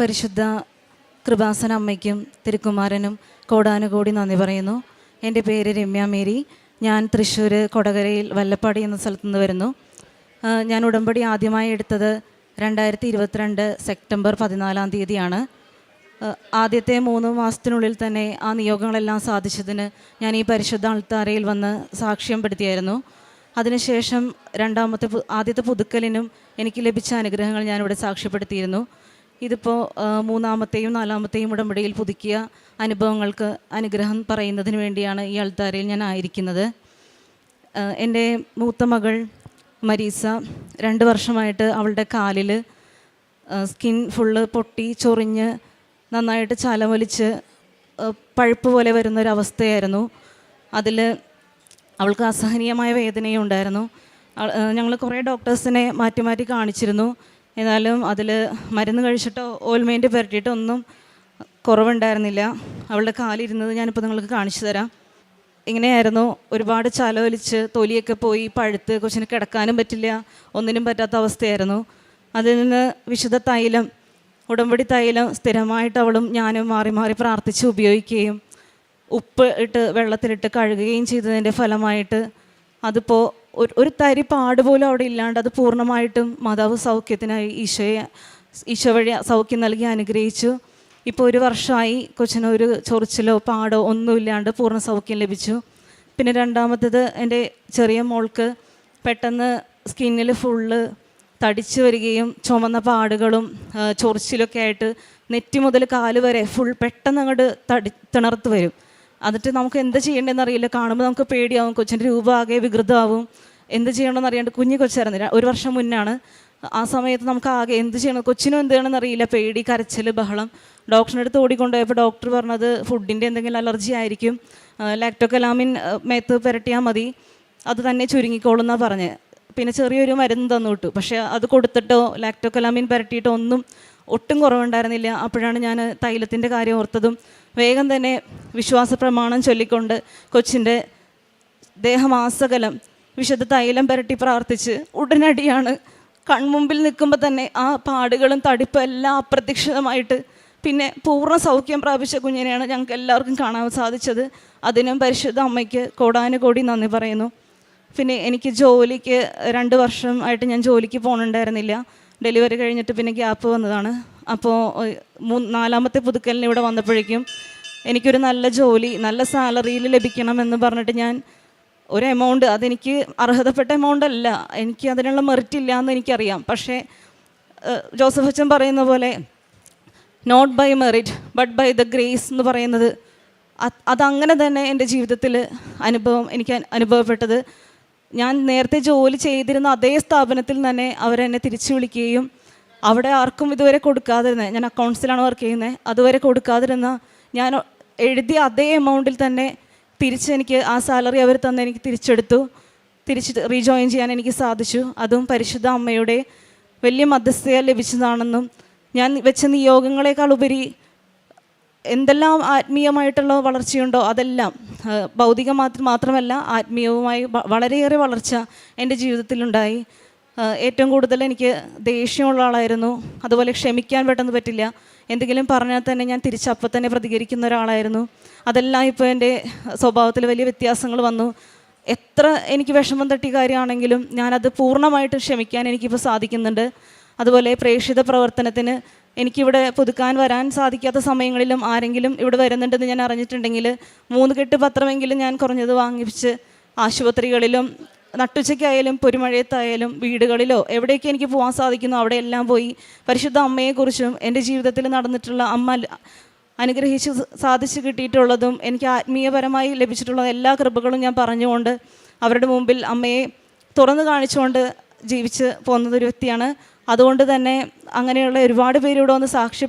പരിശുദ്ധ കൃപാസന അമ്മയ്ക്കും തിരുക്കുമാരനും കോടാനുകോടി നന്ദി പറയുന്നു. എന്റെ പേര് രമ്യ മേരി. ഞാൻ തൃശ്ശൂർ കൊടകരയിൽ വല്ലപ്പാടി എന്ന സ്ഥലത്തു നിന്ന് വരുന്നു. ഞാൻ ഉടമ്പടി ആദ്യമായി എടുത്തത് രണ്ടായിരത്തി ഇരുപത്തിരണ്ട് സെപ്റ്റംബർ പതിനാലാം തീയതിയാണ്. ആദ്യത്തെ മൂന്ന് മാസത്തിനുള്ളിൽ തന്നെ ആ നിയോഗങ്ങളെല്ലാം സാധിച്ചതിന് ഞാൻ ഈ പരിശുദ്ധ അൾത്താരയിൽ വന്ന് സാക്ഷ്യം പെടുത്തിയായിരുന്നു. അതിനുശേഷം രണ്ടാമത്തെ ആദ്യത്തെ പുതുക്കലിനും എനിക്ക് ലഭിച്ച അനുഗ്രഹങ്ങൾ ഞാനിവിടെ സാക്ഷ്യപ്പെടുത്തിയിരുന്നു. ഇതിപ്പോൾ മൂന്നാമത്തെയും നാലാമത്തെയും ഉടമ്പടിയിൽ പുതുക്കിയ അനുഭവങ്ങൾക്ക് അനുഗ്രഹം പറയുന്നതിന് വേണ്ടിയാണ് ഈ അൾത്താരയിൽ ഞാൻ ആയിരിക്കുന്നത്. എന്റെ മൂത്ത മകൾ മരീസ രണ്ട് വർഷമായിട്ട് അവളുടെ കാലിൽ സ്കിൻ ഫുള്ള് പൊട്ടി ചൊറിഞ്ഞ് നന്നായിട്ട് ചലമൊലിച്ച് പഴുപ്പ് പോലെ വരുന്നൊരവസ്ഥയായിരുന്നു. അതിൽ അവൾക്ക് അസഹനീയമായ വേദനയും ഉണ്ടായിരുന്നു ഞങ്ങൾ കുറേ ഡോക്ടേഴ്സിനെ മാറ്റി മാറ്റി കാണിച്ചിരുന്നു. എന്നാലും അതിൽ മരുന്ന് കഴിച്ചിട്ടോ ഓൽമേന്റെ പുരട്ടിയിട്ടോ ഒന്നും കുറവുണ്ടായിരുന്നില്ല. അവളുടെ കാലിരുന്നത് ഞാനിപ്പോൾ നിങ്ങൾക്ക് കാണിച്ചു തരാം. ഇങ്ങനെയായിരുന്നു ഒരുപാട് ചലവലിച്ച് തൊലിയൊക്കെ പോയി പഴുത്ത് കൊച്ചിന് കിടക്കാനും പറ്റില്ല ഒന്നിനും പറ്റാത്ത അവസ്ഥയായിരുന്നു. അതിൽ നിന്ന് വിശുദ്ധ തൈലം ഉടമ്പടി തൈലം സ്ഥിരമായിട്ട് അവളും ഞാനും മാറി മാറി പ്രാർത്ഥിച്ച് ഉപയോഗിക്കുകയും ഉപ്പ് ഇട്ട് വെള്ളത്തിലിട്ട് കഴുകുകയും ചെയ്തതിന്റെ ഫലമായിട്ട് അതിപ്പോൾ ഒരു തരി പാട് പോലും അവിടെ ഇല്ലാണ്ട് അത് പൂർണമായിട്ടും മാതാവ് സൗഖ്യത്തിനായി ഈശോയെ ഈശോ വഴി സൗഖ്യം നൽകി അനുഗ്രഹിച്ചു. ഇപ്പോൾ ഒരു വർഷമായി കൊച്ചിന് ഒരു ചൊറിച്ചിലോ പാടോ ഒന്നും ഇല്ലാണ്ട് പൂർണ സൗഖ്യം ലഭിച്ചു. പിന്നെ രണ്ടാമത്തേത് എന്റെ ചെറിയ മോൾക്ക് പെട്ടെന്ന് സ്കിന്നിൽ ഫുള്ള് തടിച്ചു വരികയും ചുമന്ന പാടുകളും ചൊറിച്ചിലൊക്കെ ആയിട്ട് നെറ്റി മുതൽ കാൽ വരെ ഫുൾ പെട്ടെന്ന് അങ്ങോട്ട് തടി തിണർത്ത് വരും. എന്നിട്ട് നമുക്ക് എന്ത് ചെയ്യേണ്ടതെന്ന് അറിയില്ല. കാണുമ്പോൾ നമുക്ക് പേടിയാവും. കൊച്ചിന്റെ രൂപമാകെ വികൃതമാവും. എന്ത് ചെയ്യണമെന്ന് അറിയാണ്ട് കുഞ്ഞു കൊച്ചായിരുന്നു ഒരു വർഷം മുന്നാണ്. ആ സമയത്ത് നമുക്ക് ആകെ എന്ത് ചെയ്യണം? കൊച്ചിനും എന്ത് ചെയ്യണമെന്ന് അറിയില്ല. പേടി കരച്ചിൽ ബഹളം. ഡോക്ടറിന്റെ അടുത്ത് ഓടിക്കൊണ്ടുപോയപ്പോൾ ഡോക്ടർ പറഞ്ഞത് ഫുഡിന്റെ എന്തെങ്കിലും അലർജി ആയിരിക്കും. ലാക്ടോകലാമിൻ മേത്ത് പുരട്ടിയാൽ മതി. അത് തന്നെ ചുരുങ്ങിക്കോളുന്നാണ് പറഞ്ഞത് പിന്നെ ചെറിയൊരു മരുന്ന് തന്നു വിട്ടു. പക്ഷേ അത് കൊടുത്തിട്ടോ ലാക്ടോകലാമിൻ പുരട്ടിയിട്ടോ ഒന്നും ഒട്ടും കുറവുണ്ടായിരുന്നില്ല. അപ്പോഴാണ് ഞാൻ തൈലത്തിന്റെ കാര്യം ഓർത്തതും. വേഗം തന്നെ വിശ്വാസ പ്രമാണം ചൊല്ലിക്കൊണ്ട് കൊച്ചിന്റെ ദേഹമാസകലം വിശുദ്ധ തൈലം പുരട്ടി പ്രാർത്ഥിച്ച് ഉടനടിയാണ് കൺമുമ്പിൽ നിൽക്കുമ്പോൾ തന്നെ ആ പാടുകളും തടിപ്പും എല്ലാം അപ്രത്യക്ഷിതമായിട്ട് പിന്നെ പൂർണ സൗഖ്യം പ്രാപിച്ച കുഞ്ഞിനെയാണ് ഞങ്ങൾക്ക് എല്ലാവർക്കും കാണാൻ സാധിച്ചത്. അതിനും പരിശുദ്ധ അമ്മയ്ക്ക് കോടാനുകോടി നന്ദി പറയുന്നു. പിന്നെ എനിക്ക് ജോലിക്ക് രണ്ട് വർഷമായിട്ട് ഞാൻ ജോലിക്ക് പോകണുണ്ടായിരുന്നില്ല ഡെലിവറി കഴിഞ്ഞിട്ട് പിന്നെ ഗ്യാപ്പ് വന്നതാണ്. അപ്പോൾ നാലാമത്തെ പുതുക്കലിന് ഇവിടെ വന്നപ്പോഴേക്കും എനിക്കൊരു നല്ല ജോലി നല്ല സാലറിയിൽ ലഭിക്കണമെന്ന് പറഞ്ഞിട്ട് ഞാൻ ഒരു എമൗണ്ട് അതെനിക്ക് അർഹതപ്പെട്ട എമൗണ്ട് അല്ല. എനിക്ക് അതിനുള്ള മെറിറ്റ് ഇല്ല എന്ന് എനിക്കറിയാം. പക്ഷേ ജോസഫ് അച്ഛൻ പറയുന്ന പോലെ not by merit but by the grace എന്ന് പറയുന്നത് അത് അതങ്ങനെ തന്നെ എന്റെ ജീവിതത്തിൽ അനുഭവം എനിക്ക് അനു- അനുഭവപ്പെട്ടത്. ഞാൻ നേരത്തെ ജോലി ചെയ്തിരുന്ന അതേ സ്ഥാപനത്തിൽ തന്നെ അവരെന്നെ തിരിച്ചു വിളിക്കുകയും അവിടെ ആർക്കും ഇതുവരെ കൊടുക്കാതിരുന്നത് ഞാൻ അക്കൗണ്ട്സിലാണ് വർക്ക് ചെയ്യുന്നത് അതുവരെ കൊടുക്കാതിരുന്ന ഞാൻ എഴുതിയ അതേ എമൗണ്ടിൽ തന്നെ തിരിച്ച് എനിക്ക് ആ സാലറി അവർ തന്നെ എനിക്ക് തിരിച്ചെടുത്തു. തിരിച്ച് റീജോയിൻ ചെയ്യാൻ എനിക്ക് സാധിച്ചു. അതും പരിശുദ്ധ അമ്മയുടെ വലിയ മധ്യസ്ഥത ലഭിച്ചതാണെന്നും ഞാൻ വെച്ച നിയോഗങ്ങളെക്കാൾ ഉപരി എന്തെല്ലാം ആത്മീയമായിട്ടുള്ള വളർച്ചയുണ്ടോ അതെല്ലാം ഭൗതികം മാത്രം മാത്രമല്ല ആത്മീയവുമായി വളരെയേറെ വളർച്ച എന്റെ ജീവിതത്തിലുണ്ടായി. ഏറ്റവും കൂടുതൽ എനിക്ക് ദേഷ്യമുള്ള ആളായിരുന്നു. അതുപോലെ ക്ഷമിക്കാൻ പെട്ടെന്ന് പറ്റില്ല. എന്തെങ്കിലും പറഞ്ഞാൽ തന്നെ ഞാൻ തിരിച്ചപ്പം തന്നെ പ്രതികരിക്കുന്ന ഒരാളായിരുന്നു. അതെല്ലാം ഇപ്പോൾ എന്റെ സ്വഭാവത്തിൽ വലിയ വ്യത്യാസങ്ങൾ വന്നു. എത്ര എനിക്ക് വിഷമം തട്ടിയ കാര്യമാണെങ്കിലും ഞാനത് പൂർണമായിട്ട് ക്ഷമിക്കാൻ എനിക്കിപ്പോൾ സാധിക്കുന്നുണ്ട്. അതുപോലെ പ്രേക്ഷിത പ്രവർത്തനത്തിന് എനിക്കിവിടെ പുതുക്കാൻ വരാൻ സാധിക്കാത്ത സമയങ്ങളിലും ആരെങ്കിലും ഇവിടെ വരുന്നുണ്ടെന്ന് ഞാൻ അറിഞ്ഞിട്ടുണ്ടെങ്കിൽ മൂന്ന് കെട്ട് പത്രമെങ്കിലും ഞാൻ കുറഞ്ഞത് വാങ്ങിപ്പിച്ച് ആശുപത്രികളിലും നട്ടുച്ചയ്ക്കായാലും പൊരുമഴയത്തായാലും വീടുകളിലോ എവിടെയൊക്കെ എനിക്ക് പോകാൻ സാധിക്കുന്നു അവിടെയെല്ലാം പോയി പരിശുദ്ധ അമ്മയെക്കുറിച്ചും എന്റെ ജീവിതത്തിൽ നടന്നിട്ടുള്ള അമ്മ അനുഗ്രഹിച്ച് സാധിച്ചു കിട്ടിയിട്ടുള്ളതും എനിക്ക് ആത്മീയപരമായി ലഭിച്ചിട്ടുള്ള എല്ലാ കൃപകളും ഞാൻ പറഞ്ഞുകൊണ്ട് അവരുടെ മുമ്പിൽ അമ്മയെ തുറന്നു കാണിച്ചുകൊണ്ട് ജീവിച്ച് പോകുന്നതൊരു വ്യക്തിയാണ്. അതുകൊണ്ട് തന്നെ അങ്ങനെയുള്ള ഒരുപാട് പേര് വന്ന് സാക്ഷി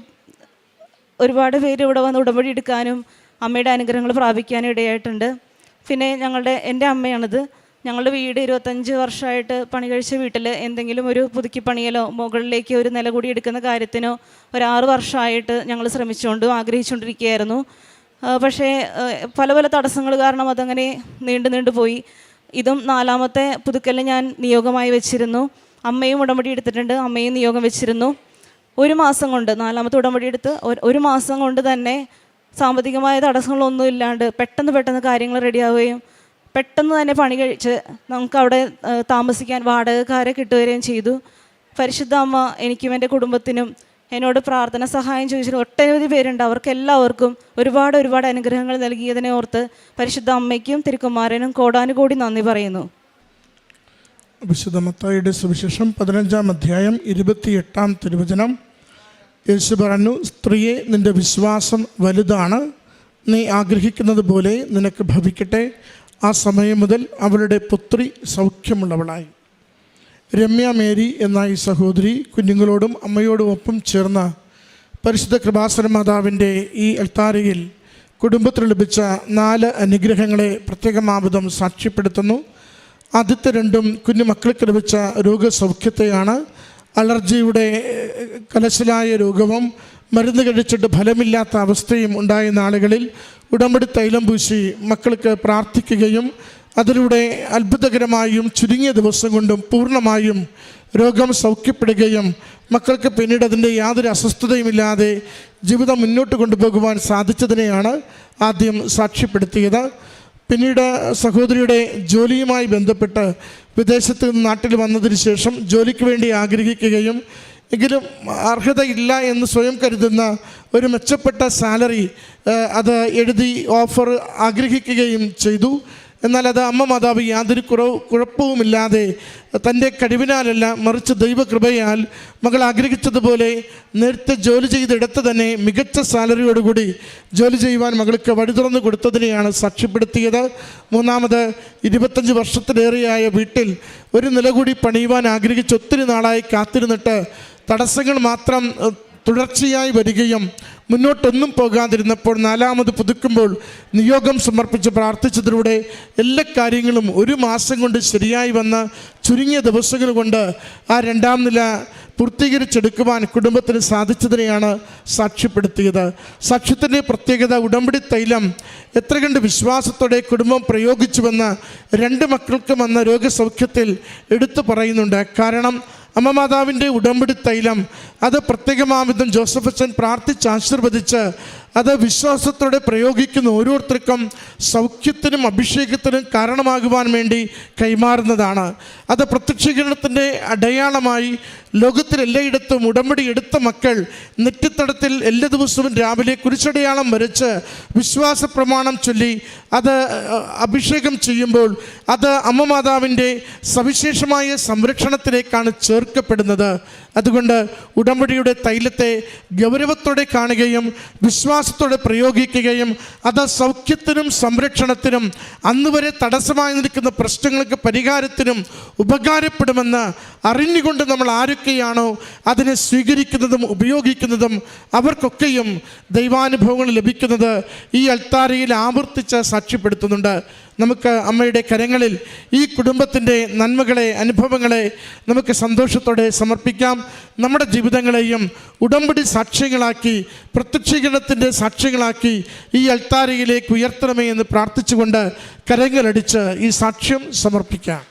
ഒരുപാട് പേര് വന്ന് ഉടമ്പടി എടുക്കാനും അമ്മയുടെ അനുഗ്രഹങ്ങൾ പ്രാപിക്കാനും ഇടയായിട്ടുണ്ട്. പിന്നെ ഞങ്ങളുടെ എന്റെ അമ്മയാണിത്. ഞങ്ങളുടെ വീട് ഇരുപത്തഞ്ച് വർഷമായിട്ട് പണി കഴിച്ച വീട്ടിൽ എന്തെങ്കിലും ഒരു പുതുക്കി പണിയലോ മുകളിലേക്ക് ഒരു നില കൂടി എടുക്കുന്ന കാര്യത്തിനോ ഒരു വർഷമായിട്ട് ഞങ്ങൾ ശ്രമിച്ചുകൊണ്ടും ആഗ്രഹിച്ചുകൊണ്ടിരിക്കുകയായിരുന്നു. പക്ഷേ പല പല തടസ്സങ്ങൾ കാരണം അതങ്ങനെ നീണ്ടു നീണ്ടു പോയി. ഇതും നാലാമത്തെ പുതുക്കലിന് ഞാൻ നിയോഗമായി വെച്ചിരുന്നു. അമ്മയും ഉടമ്പടി എടുത്തിട്ടുണ്ട് അമ്മയും നിയോഗം വെച്ചിരുന്നു. ഒരു മാസം കൊണ്ട് നാലാമത്തെ ഉടമ്പടി എടുത്ത് ഒരു മാസം കൊണ്ട് തന്നെ സാമ്പത്തികമായ തടസ്സങ്ങളൊന്നും ഇല്ലാണ്ട് പെട്ടെന്ന് പെട്ടെന്ന് കാര്യങ്ങൾ റെഡിയാവുകയും പെട്ടെന്ന് തന്നെ പണി കഴിച്ച് നമുക്ക് അവിടെ ആ, താമസിക്കാൻ വാടകക്കാരെ കിട്ടുകയും ചെയ്തു. പരിശുദ്ധ അമ്മ എനിക്കും എന്റെ കുടുംബത്തിനും എന്നോട് പ്രാർത്ഥന സഹായം ചോദിച്ചിട്ട് ഒട്ടനവധി പേരുണ്ട്. അവർക്ക് എല്ലാവർക്കും ഒരുപാട് ഒരുപാട് അനുഗ്രഹങ്ങൾ നൽകിയതിനെ ഓർത്ത് പരിശുദ്ധ അമ്മയ്ക്കും തിരുക്കുമാരനും കോടാനുകൂടി നന്ദി പറയുന്നു. വിശുദ്ധമത്തായുടെ സുവിശേഷം പതിനഞ്ചാം അധ്യായം ഇരുപത്തിയെട്ടാം തിരുവചനം. യേശു പറഞ്ഞു സ്ത്രീയെ നിന്റെ വിശ്വാസം വലുതാണ്. നീ ആഗ്രഹിക്കുന്നത് പോലെ നിനക്ക് ഭവിക്കട്ടെ. ആ സമയം മുതൽ അവളുടെ പുത്രി സൗഖ്യമുള്ളവളായി. രമ്യ മേരി എന്ന ഈ സഹോദരി കുഞ്ഞുങ്ങളോടും അമ്മയോടും ഒപ്പം ചേർന്ന പരിശുദ്ധ കൃപാസന മാതാവിന്റെ ഈ അൽത്താരയിൽ കുടുംബത്തിൽ ലഭിച്ച നാല് അനുഗ്രഹങ്ങളെ പ്രത്യേകമാവിധം സാക്ഷ്യപ്പെടുത്തുന്നു. ആദ്യത്തെ രണ്ടും കുഞ്ഞു മക്കൾക്ക് ലഭിച്ച രോഗസൗഖ്യത്തെയാണ്. അലർജിയുടെ കലശലായ രോഗവും മരുന്ന് കഴിച്ചിട്ട് ഫലമില്ലാത്ത അവസ്ഥയും ഉണ്ടായ നാളുകളിൽ ഉടമ്പടി തൈലം പൂശി മക്കൾക്ക് പ്രാർത്ഥിക്കുകയും അതിലൂടെ അത്ഭുതകരമായും ചുരുങ്ങിയ ദിവസം കൊണ്ടും പൂർണമായും രോഗം സൗഖ്യപ്പെടുകയും മക്കൾക്ക് പിന്നീട് അതിന്റെ യാതൊരു അസ്വസ്ഥതയുമില്ലാതെ ജീവിതം മുന്നോട്ട് കൊണ്ടുപോകുവാൻ സാധിച്ചതിനെയാണ് ആദ്യം സാക്ഷ്യപ്പെടുത്തിയത്. പിന്നീട് സഹോദരിയുടെ ജോലിയുമായി ബന്ധപ്പെട്ട് വിദേശത്ത് നിന്ന് നാട്ടിൽ വന്നതിന് ശേഷം ജോലിക്ക് വേണ്ടി ആഗ്രഹിക്കുകയും എങ്കിലും അർഹതയില്ല എന്ന് സ്വയം കരുതുന്ന ഒരു മെച്ചപ്പെട്ട സാലറി അത് എഴുതി ഓഫർ ആഗ്രഹിക്കുകയും ചെയ്തു. എന്നാൽ അത് അമ്മ മാതാവ് യാതൊരു കുറവ് കുഴപ്പവുമില്ലാതെ തന്റെ കഴിവിനാലല്ല മറിച്ച് ദൈവകൃപയാൽ മകൾ ആഗ്രഹിച്ചതുപോലെ നേരത്തെ ജോലി ചെയ്തെടുത്ത് തന്നെ മികച്ച സാലറിയോടുകൂടി ജോലി ചെയ്യുവാൻ മകൾക്ക് വഴി തുറന്നു കൊടുത്തതിനെയാണ് സാക്ഷ്യപ്പെടുത്തിയത്. മൂന്നാമത് ഇരുപത്തഞ്ച് വർഷത്തിലേറെയായ വീട്ടിൽ ഒരു നില കൂടി പണിയുവാൻ ആഗ്രഹിച്ച് ഒത്തിരി നാളായി കാത്തിരുന്നിട്ട് തടസ്സങ്ങൾ മാത്രം തുടർച്ചയായി വരികയും മുന്നോട്ടൊന്നും പോകാതിരുന്നപ്പോൾ നാലാമത് പുതുക്കുമ്പോൾ നിയോഗം സമർപ്പിച്ച് പ്രാർത്ഥിച്ചതിലൂടെ എല്ലാ കാര്യങ്ങളും ഒരു മാസം കൊണ്ട് ശരിയായി വന്ന് ചുരുങ്ങിയ ദിവസങ്ങൾ കൊണ്ട് ആ രണ്ടാം നില പൂർത്തീകരിച്ചെടുക്കുവാൻ കുടുംബത്തിന് സാധിച്ചതിനെയാണ് സാക്ഷ്യപ്പെടുത്തിയത്. സാക്ഷ്യത്തിന്റെ പ്രത്യേകത ഉടമ്പടി തൈലം എത്ര കണ്ട് വിശ്വാസത്തോടെ കുടുംബം പ്രയോഗിച്ചുവെന്ന് രണ്ട് മക്കൾക്കും വന്ന രോഗസൗഖ്യത്തിൽ എടുത്തു പറയുന്നുണ്ട്. കാരണം അമ്മ മാതാവിന്റെ ഉടമ്പടി തൈലം അത് പ്രത്യേകമാവിധം ജോസഫ് അച്ഛൻ പ്രാർത്ഥിച്ച് ആശീർവദിച്ച് അത് വിശ്വാസത്തോടെ പ്രയോഗിക്കുന്ന ഓരോരുത്തർക്കും സൗഖ്യത്തിനും അഭിഷേകത്തിനും കാരണമാകുവാൻ വേണ്ടി കൈമാറുന്നതാണ്. അത് പ്രത്യക്ഷീകരണത്തിന്റെ അടയാളമായി ലോകത്തിൽ എല്ലായിടത്തും ഉടമ്പടി എടുത്ത മക്കൾ നെറ്റിത്തടത്തിൽ എല്ലാ ദിവസവും രാവിലെ കുരിശടയാളം വരച്ച് വിശ്വാസ പ്രമാണം ചൊല്ലി അത് അഭിഷേകം ചെയ്യുമ്പോൾ അത് അമ്മ മാതാവിന്റെ സവിശേഷമായ സംരക്ഷണത്തിലേക്കാണ് ചേർക്കപ്പെടുന്നത്. അതുകൊണ്ട് ഉടമ്പടിയുടെ തൈലത്തെ ഗൗരവത്തോടെ കാണുകയും വിശ്വാസത്തോടെ പ്രയോഗിക്കുകയും അത് സൗഖ്യത്തിനും സംരക്ഷണത്തിനും അന്ന് വരെ തടസ്സമായി നിൽക്കുന്ന പ്രശ്നങ്ങൾക്ക് പരിഹാരത്തിനും ഉപകാരപ്പെടുമെന്ന് അറിഞ്ഞുകൊണ്ട് നമ്മൾ ആരൊക്കെയാണോ അതിനെ സ്വീകരിക്കുന്നതും ഉപയോഗിക്കുന്നതും അവർക്കൊക്കെയും ദൈവാനുഭവങ്ങൾ ലഭിക്കുന്നത് ഈ അൽത്താരയിൽ ആവർത്തിച്ച് സാക്ഷ്യപ്പെടുത്തുന്നുണ്ട്. നമുക്ക് അമ്മയുടെ കരങ്ങളിൽ ഈ കുടുംബത്തിന്റെ നന്മകളെ അനുഭവങ്ങളെ നമുക്ക് സന്തോഷത്തോടെ സമർപ്പിക്കാം. നമ്മുടെ ജീവിതങ്ങളെയും ഉടമ്പടി സാക്ഷ്യങ്ങളാക്കി പ്രത്യക്ഷീകരണത്തിന്റെ സാക്ഷ്യങ്ങളാക്കി ഈ അൽത്താരയിലേക്ക് ഉയർത്തണമേ എന്ന് പ്രാർത്ഥിച്ചുകൊണ്ട് കരങ്ങളടിച്ച് ഈ സാക്ഷ്യം സമർപ്പിക്കാം.